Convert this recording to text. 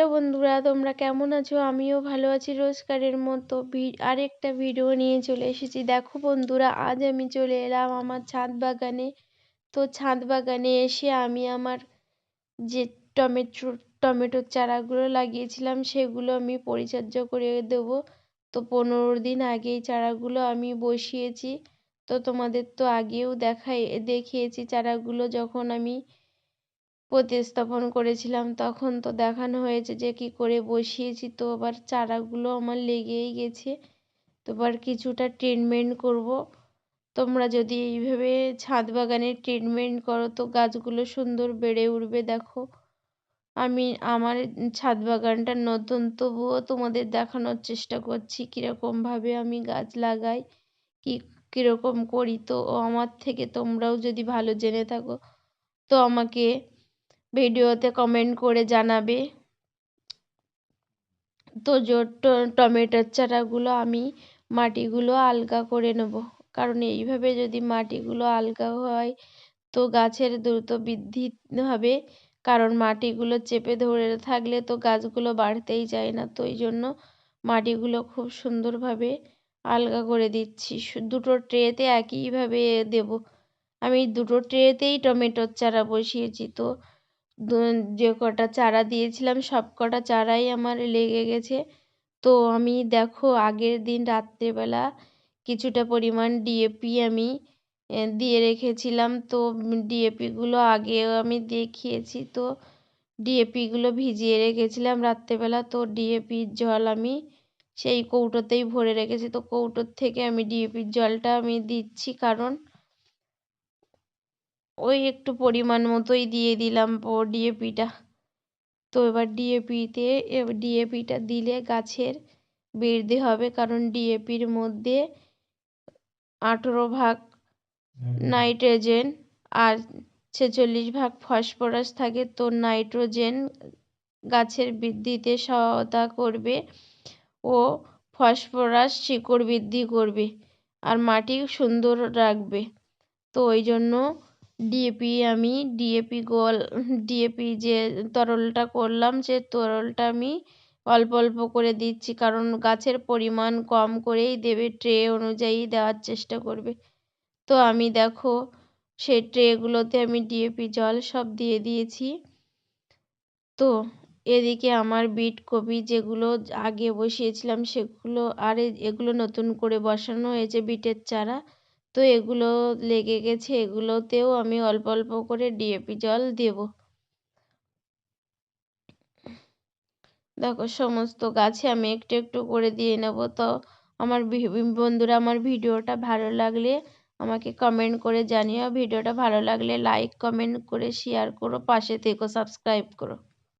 Hello বন্ধুরা, তোমরা কেমন আছো? আমিও ভালো আছি রোজকারের মতো। আরেকটা ভিডিও নিয়ে চলে এসেছি। দেখো বন্ধুরা, আজ আমি চলে এলাম আমার ছাদ বাগানে। তো ছাদ বাগানে এসে আমি আমার যে টমেটো, টমেটোর চারাগুলো লাগিয়েছিলাম, সেগুলো আমি পরিচর্যা করে দেব। তো পনেরো দিন আগেই চারাগুলো আমি বসিয়েছি। তো তোমাদের তো আগেও দেখাই, দেখিয়েছি চারাগুলো যখন আমি প্রতিস্থাপন করেছিলাম। তখন তো দেখানো হয়েছে যে কি করে বসিয়েছি। তো আবার চারাগুলো আমার লেগেই গেছে। তো এবার কিছুটা ট্রিটমেন্ট করব। তোমরা যদি এইভাবে ছাদ বাগানে ট্রিটমেন্ট করো, তো গাছগুলো সুন্দর বেড়ে উঠবে, দেখো। আমি আমার ছাদ বাগানটা নতুন, তবুও তোমাদের দেখানোর চেষ্টা করছি কীরকমভাবে আমি গাছ লাগাই, কী, কীরকম করি। তো আমার থেকে তোমরাও যদি ভালো জেনে থাকো, তো আমাকে ভিডিওতে কমেন্ট করে জানাবে। তো টমেটোর চারাগুলো আমি মাটিগুলো আলগা করে নেব। কারণ এইভাবে যদি মাটিগুলো আলগা হয়, তো গাছের দ্রুত বৃদ্ধি হবে। কারণ মাটিগুলো চেপে ধরে থাকলে তো গাছগুলো বাড়তেই চায় না। তো এই জন্য মাটিগুলো খুব সুন্দরভাবে আলগা করে দিচ্ছি। দুটো ট্রেতে একইভাবে দেব। আমি দুটো ট্রেতেই টমেটোর চারা বসিয়েছি। তো যে কটা চারা দিয়েছিলাম, সব কটা চারাই আমার লেগে গেছে। তো আমি দেখো, আগের দিন রাত্রেবেলা কিছুটা পরিমাণ ডিএপি আমি দিয়ে রেখেছিলাম। তো ডিএপিগুলো আগেও আমি দেখিয়েছি। তো ডিএপিগুলো ভিজিয়ে রেখেছিলাম রাত্রেবেলা। তো ডিএপির জল আমি সেই কৌটোতেই ভরে রেখেছি। তো কৌটোর থেকে আমি ডিএপির জলটা আমি দিচ্ছি। কারণ ওই একটু পরিমাণ মতোই দিয়ে দিলাম ডিএপিটা তো এবার ডিএপিতে ডিএপিটা দিলে গাছের বৃদ্ধি হবে কারণ ডিএপির মধ্যে আঠেরো ভাগ নাইট্রোজেন আর ছেচল্লিশ ভাগ ফসফরাস থাকে তো নাইট্রোজেন গাছের বৃদ্ধিতে সহায়তা করবে ও ফসফরাস শিকড় বৃদ্ধি করবে আর মাটি সুন্দর রাখবে। তো ওই জন্য ডিএপি আমি ডিএপি গোল ডিএপি যে তরলটা করলাম, সে তরলটা আমি অল্প অল্প করে দিচ্ছি, কারণ গাছের পরিমাণ কম করেই দেবে, ট্রে অনুযায়ী দেওয়ার চেষ্টা করবে। তো আমি দেখো সেই ট্রেগুলোতে আমি ডিএপি জল সব দিয়ে দিয়েছি। তো এদিকে আমার বিট কপি যেগুলো আগে বসিয়েছিলাম, সেগুলো আর এগুলো নতুন করে বসানো হয়েছে বিটের চারা। তো এগুলো লেগে গেছে, এগুলোতেও আমি অল্প অল্প করে ডিএপি জল দেব। দেখো, সমস্ত গাছে আমি একটু একটু করে দিয়ে নেব। তো আমার বন্ধুরা, আমার ভিডিওটা ভালো লাগলে আমাকে কমেন্ট করে জানিও। ভিডিওটা ভালো লাগলে লাইক কমেন্ট করে শেয়ার করো, পাশে থেকো সাবস্ক্রাইব করো।